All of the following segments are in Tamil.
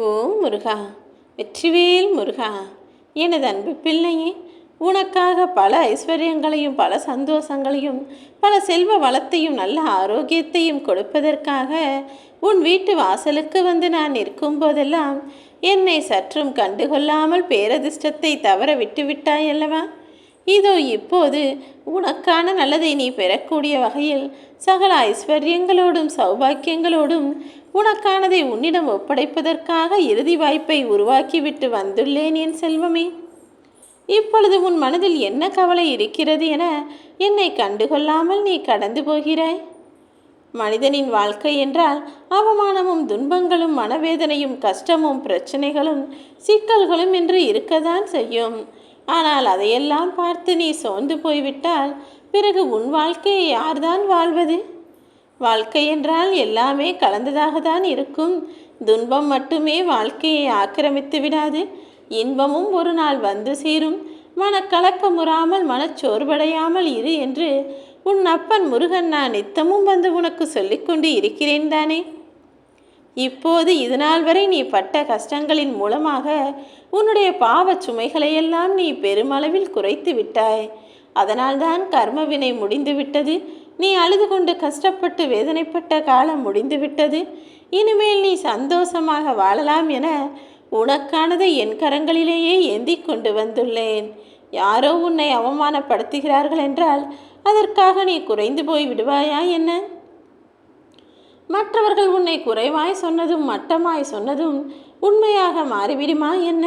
ஓ முருகா வெற்றிவேல் முருகா எனது அன்பு பிள்ளையே உனக்காக பல ஐஸ்வர்யங்களையும் பல சந்தோஷங்களையும் பல செல்வ வளத்தையும் நல்ல ஆரோக்கியத்தையும் கொடுப்பதற்காக உன் வீட்டு வாசலுக்கு வந்து நான் நிற்கும் போதெல்லாம் என்னை சற்றும் கண்டுகொள்ளாமல் பேரதிர்ஷ்டத்தை தவற விட்டுவிட்டாயல்லவா இதோ இப்போது உனக்கான நல்லதை நீ பெறக்கூடிய வகையில் சகல ஐஸ்வர்யங்களோடும் சௌபாக்கியங்களோடும் உனக்கானதை உன்னிடம் ஒப்படைப்பதற்காக இறுதி வாய்ப்பை உருவாக்கிவிட்டு வந்துள்ளேன் என் செல்வமே. இப்பொழுது உன் மனதில் என்ன கவலை இருக்கிறது என என்னை கண்டுகொள்ளாமல் நீ கடந்து போகிறாய். மனிதனின் வாழ்க்கை என்றால் அவமானமும் துன்பங்களும் மனவேதனையும் கஷ்டமும் பிரச்சனைகளும் சிக்கல்களும் என்று இருக்கத்தான் செய்யும். ஆனால் அதையெல்லாம் பார்த்து நீ சோர்ந்து போய்விட்டால் பிறகு உன் வாழ்க்கையை யார்தான் வாழ்வது? வாழ்க்கை என்றால் எல்லாமே கலந்ததாக தான் இருக்கும். துன்பம் மட்டுமே வாழ்க்கையை ஆக்கிரமித்து விடாது. இன்பமும் ஒரு நாள் வந்து சேரும். மனக்கலக்கமுறாமல் மனச்சோர்வடையாமல் இரு என்று உன் அப்பன் முருகன் நான் நித்தமும் வந்து உனக்கு சொல்லிக்கொண்டு இருக்கிறேன் தானே? இப்போது இதுநாள் வரை நீ பட்ட கஷ்டங்களின் மூலமாக உன்னுடைய பாவச் சுமைகளையெல்லாம் நீ பெருமளவில் குறைத்து விட்டாய். அதனால்தான் கர்மவினை முடிந்து விட்டது நீ அழுது கொண்டு கஷ்டப்பட்டு வேதனைப்பட்ட காலம் முடிந்து விட்டது இனிமேல் நீ சந்தோஷமாக வாழலாம் என உனக்கானதை என் கரங்களிலேயே ஏந்தி கொண்டு வந்துள்ளேன். யாரோ உன்னை அவமானப்படுத்துகிறார்கள் என்றால் அதற்காக நீ குறைந்து போய் விடுவாயா என்ன? மற்றவர்கள் உன்னை குறைவாய் சொன்னதும் மட்டமாய் சொன்னதும் உண்மையாக மாறிவிடுமா என்ன?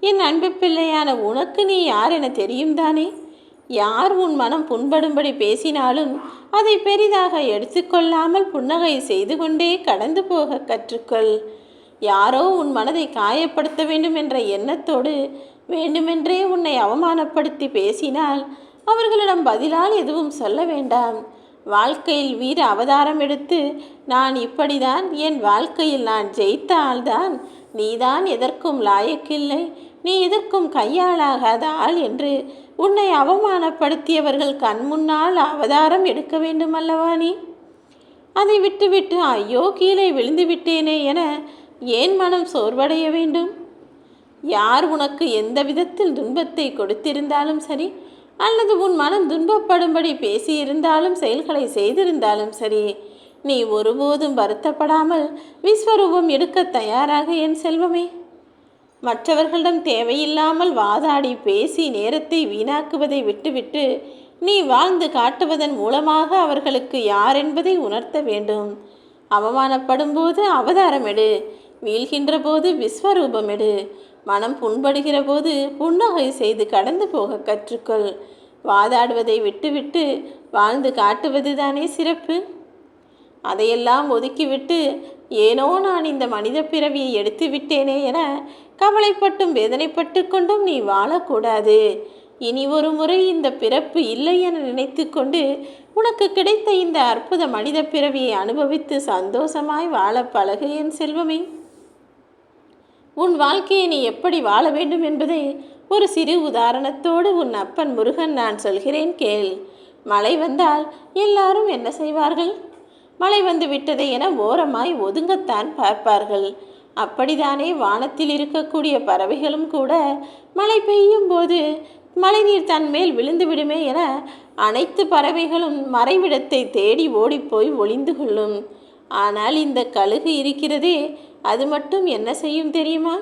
என் அன்பு பிள்ளையான உனக்கு நீ யார் என தெரியும் தானே? யார் உன் மனம் புண்படும்படி பேசினாலும் அதை பெரிதாக எடுத்துக்கொள்ளாமல் புன்னகை செய்து கொண்டே கடந்து போக கற்றுக்கொள். யாரோ உன் மனதை காயப்படுத்த வேண்டும் என்ற எண்ணத்தோடு வேண்டுமென்றே உன்னை அவமானப்படுத்தி பேசினால் அவர்களிடம் பதிலால் எதுவும் சொல்ல வேண்டாம். வாழ்க்கையில் வீர அவதாரம் எடுத்து நான் இப்படிதான் என் வாழ்க்கையில் நான் ஜெயித்த ஆள்தான். நீதான் எதற்கும் லாயக்கில்லை. நீ எதற்கும் கையாளாகாத ஆள் என்று உன்னை அவமானப்படுத்தியவர்கள் கண் முன்னால் அவதாரம் எடுக்க வேண்டும் அல்லவா நீ? அதை விட்டுவிட்டு ஐயோ கீழே விழுந்து விட்டேனே என ஏன் மனம் சோர்வடைய வேண்டும்? யார் உனக்கு எந்த விதத்தில் துன்பத்தை கொடுத்திருந்தாலும் சரி அல்லது உன் மனம் துன்பப்படும்படி பேசியிருந்தாலும் செயல்களை செய்திருந்தாலும் சரி நீ ஒருபோதும் வருத்தப்படாமல் விஸ்வரூபம் எடுக்க தயாராக என் செல்வமே. மற்றவர்களிடம் தேவையில்லாமல் வாதாடி பேசி நேரத்தை வீணாக்குவதை விட்டுவிட்டு நீ வாழ்ந்து காட்டுவதன் மூலமாக அவர்களுக்கு யார் என்பதை உணர்த்த வேண்டும். அவமானப்படும் போது அவதாரம் எடு வீழ்கின்ற போது விஸ்வரூபம் எடு மனம் புண்படுகிற போது புன்னகை செய்து கடந்து போக கற்றுக்கொள். வாதாடுவதை விட்டுவிட்டு வாழ்ந்து காட்டுவது தானே சிறப்பு? அதையெல்லாம் ஒதுக்கிவிட்டு ஏனோ நான் இந்த மனித பிறவியை எடுத்து விட்டேனே என கவலைப்பட்டும் வேதனைப்பட்டு கொண்டும் நீ வாழக்கூடாது. இனி ஒரு முறை இந்த பிறப்பு இல்லை என நினைத்து கொண்டு உனக்கு கிடைத்த இந்த அற்புத மனித பிறவியை அனுபவித்து சந்தோஷமாய் வாழ பழகு என் செல்வமே. உன் வாழ்க்கையை நீ எப்படி வாழ வேண்டும் என்பதை ஒரு சிறு உதாரணத்தோடு உன் அப்பன் முருகன் நான் சொல்கிறேன் கேள். மழை வந்தால் எல்லாரும் என்ன செய்வார்கள்? மழை வந்து விட்டதே என ஓரமாய் ஒதுங்கத்தான் பார்ப்பார்கள். அப்படித்தானே வானத்தில் இருக்கக்கூடிய பறவைகளும் கூட மழை பெய்யும் போது மழைநீர் தன் மேல் விழுந்து விடுமே என அனைத்து பறவைகளும் மறைவிடத்தை தேடி ஓடிப்போய் ஒளிந்து கொள்ளும். ஆனால் இந்த கழுகு இருக்கிறதே அது மட்டும் என்ன செய்யும் தெரியுமா?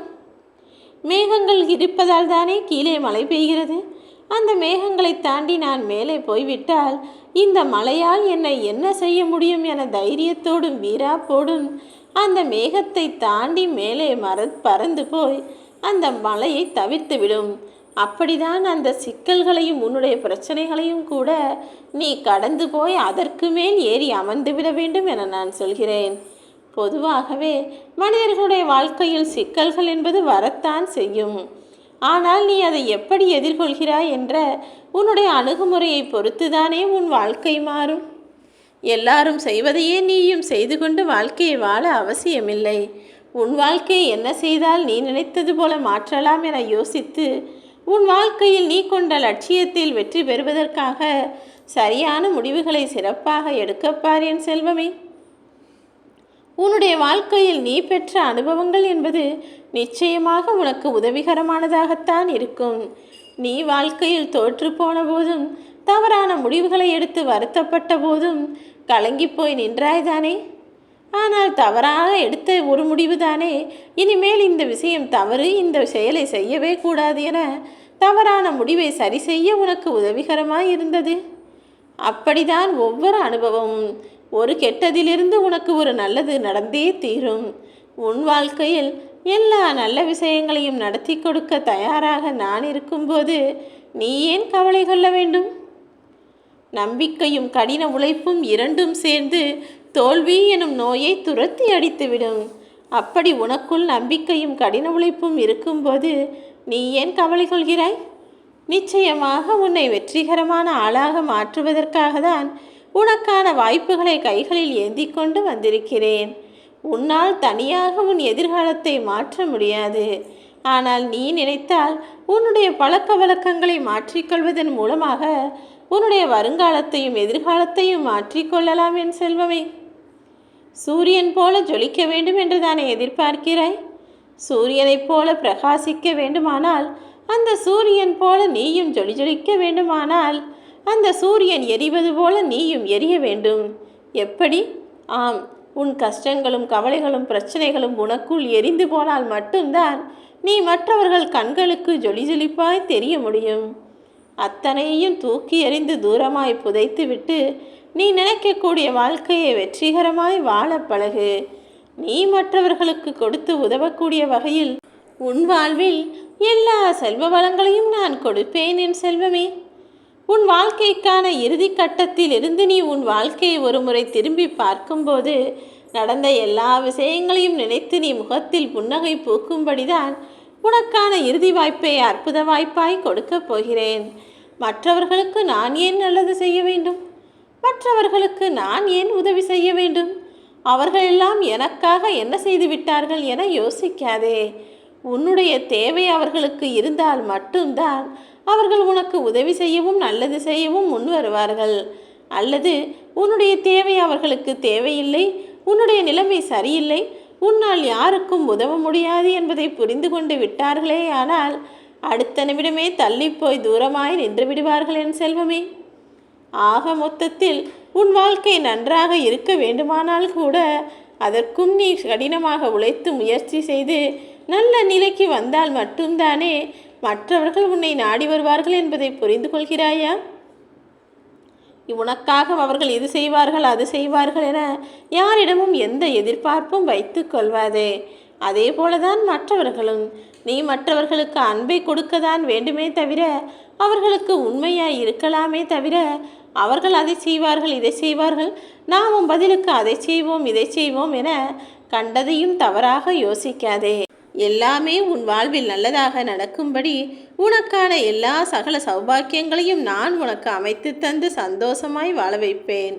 மேகங்கள் இருப்பதால் தானே கீழே மழை பெய்கிறது. அந்த மேகங்களை தாண்டி நான் மேலே போய்விட்டால் இந்த மழையால் என்னை என்ன செய்ய முடியும் என தைரியத்தோடும் வீராப்போடும் அந்த மேகத்தை தாண்டி மேலே மற பறந்து போய் அந்த மலையை தவிர்த்து விடும் அப்படிதான் அந்த சிக்கல்களையும் உன்னுடைய பிரச்சனைகளையும் கூட நீ கடந்து போய் அதற்கு மேல் ஏறி அமர்ந்து விட வேண்டும் என நான் சொல்கிறேன். பொதுவாகவே மனிதர்களுடைய வாழ்க்கையில் சிக்கல்கள் என்பது வரத்தான் செய்யும். ஆனால் நீ அதை எப்படி எதிர்கொள்கிறாய் என்ற உன்னுடைய அணுகுமுறையை பொறுத்துதானே உன் வாழ்க்கை மாறும். எல்லாரும் செய்வதையே நீயும் செய்து கொண்டு வாழ்க்கையை வாழ அவசியமில்லை. உன் வாழ்க்கையை என்ன செய்தால் நீ நினைத்தது போல மாற்றலாம் என யோசித்து உன் வாழ்க்கையில் நீ கொண்ட லட்சியத்தில் வெற்றி பெறுவதற்காக சரியான முடிவுகளை சிறப்பாக எடுக்கப்பார் என் செல்வமே. உன்னுடைய வாழ்க்கையில் நீ பெற்ற அனுபவங்கள் என்பது நிச்சயமாக உனக்கு உதவிகரமானதாகத்தான் இருக்கும். நீ வாழ்க்கையில் தோற்று போன போதும் தவறான முடிவுகளை எடுத்து வருத்தப்பட்ட போதும் கலங்கி போய் நின்றாய்தானே ஆனால் தவறாக எடுத்த ஒரு முடிவுதானே? இனிமேல் இந்த விஷயம் தவறு இந்த செயலை செய்யவே கூடாது என தவறான முடிவை சரி செய்ய உனக்கு உதவிகரமாக இருந்தது. அப்படிதான் ஒவ்வொரு அனுபவமும் ஒரு கெட்டதிலிருந்து உனக்கு ஒரு நல்லது நடந்தே தீரும். உன் வாழ்க்கையில் எல்லா நல்ல விஷயங்களையும் நடத்தி கொடுக்க தயாராக நான் இருக்கும்போது நீ ஏன் கவலை கொள்ள வேண்டும்? நம்பிக்கையும் கடின உழைப்பும் இரண்டும் சேர்ந்து தோல்வி எனும் நோயை துரத்தி அடித்துவிடும். அப்படி உனக்குள் நம்பிக்கையும் கடின உழைப்பும் இருக்கும்போது நீ ஏன் கவலை கொள்கிறாய்? நிச்சயமாக உன்னை வெற்றிகரமான ஆளாக மாற்றுவதற்காக தான் உனக்கான வாய்ப்புகளை கைகளில் ஏந்தி கொண்டு வந்திருக்கிறேன். உன்னால் தனியாக உன் எதிர்காலத்தை மாற்ற முடியாது. ஆனால் நீ நினைத்தால் உன்னுடைய பழக்க வழக்கங்களை மாற்றிக்கொள்வதன் மூலமாக உன்னுடைய வருங்காலத்தையும் எதிர்காலத்தையும் மாற்றிக்கொள்ளலாம் என் செல்வமே. சூரியன் போல ஜொலிக்க வேண்டும் என்று தானே எதிர்பார்க்கிறாய்? சூரியனைப் போல பிரகாசிக்க வேண்டுமானால் அந்த சூரியன் போல நீயும் ஜொலி ஜொலிக்க வேண்டுமானால் அந்த சூரியன் எரிவது போல நீயும் எரிய வேண்டும். எப்படி? ஆம் உன் கஷ்டங்களும் கவலைகளும் பிரச்சனைகளும் உனக்குள் எரிந்து போனால் மட்டும்தான் நீ மற்றவர்கள் கண்களுக்கு ஜொலி ஜொலிப்பாய் தெரிய முடியும். அத்தனையும் தூக்கி எறிந்து தூரமாய் புதைத்துவிட்டு நீ நினைக்கக்கூடிய வாழ்க்கையை வெற்றிகரமாய் வாழ பழகு. நீ மற்றவர்களுக்கு கொடுத்து உதவக்கூடிய வகையில் உன் வாழ்வில் எல்லா செல்வ வளங்களையும் நான் கொடுப்பேன் என் செல்வமே. உன் வாழ்க்கைக்கான இறுதி கட்டத்தில் இருந்து நீ உன் வாழ்க்கையை ஒருமுறை திரும்பி பார்க்கும்போது நடந்த எல்லா விஷயங்களையும் நினைத்து நீ முகத்தில் புன்னகை பூக்கும்படிதான் உனக்கான இறுதி வாய்ப்பை அற்புத வாய்ப்பாய் கொடுக்கப் போகிறேன். மற்றவர்களுக்கு நான் ஏன் நல்லது செய்ய வேண்டும்? மற்றவர்களுக்கு நான் ஏன் உதவி செய்ய வேண்டும்? அவர்கள் எல்லாம் எனக்காக என்ன செய்து விட்டார்கள் என யோசிக்காதே. உன்னுடைய தேவை அவர்களுக்கு இருந்தால் மட்டும்தான் அவர்கள் உனக்கு உதவி செய்யவும் நல்லது செய்யவும் முன் வருவார்கள். அல்லது உன்னுடைய தேவை அவர்களுக்கு தேவையில்லை உன்னுடைய நிலைமை சரியில்லை உன்னால் யாருக்கும் உதவ முடியாது என்பதை புரிந்து கொண்டு விட்டார்களே ஆனால் அடுத்த நிமிடமே தள்ளிப்போய் தூரமாய் நின்று விடுவார்கள் என் செல்வமே. ஆக மொத்தத்தில் உன் வாழ்க்கை நன்றாக இருக்க வேண்டுமானால் கூட அதற்கும் நீ கடினமாக உழைத்து முயற்சி செய்து நல்ல நிலைக்கு வந்தால் மட்டும்தானே மற்றவர்கள் உன்னை நாடி வருவார்கள் என்பதை புரிந்து கொள்கிறாயா? உனக்காக அவர்கள் இது செய்வார்கள் அது செய்வார்கள் என யாரிடமும் எந்த எதிர்பார்ப்பும் வைத்து கொள்வாதே. அதே போலதான் மற்றவர்களும். நீ மற்றவர்களுக்கு அன்பை கொடுக்கத்தான் வேண்டுமே தவிர அவர்களுக்கு உண்மையாய் இருக்கலாமே தவிர அவர்கள் அதை செய்வார்கள் இதை செய்வார்கள். நாமும் பதிலுக்கு அதை செய்வோம் இதை செய்வோம் என கண்டதையும் தவறாக யோசிக்காதே. எல்லாமே உன் வாழ்வில் நல்லதாக நடக்கும்படி உனக்கான எல்லா சகல சௌபாக்கியங்களையும் நான் உனக்கு அமைத்து தந்து சந்தோஷமாய் வாழ வைப்பேன்.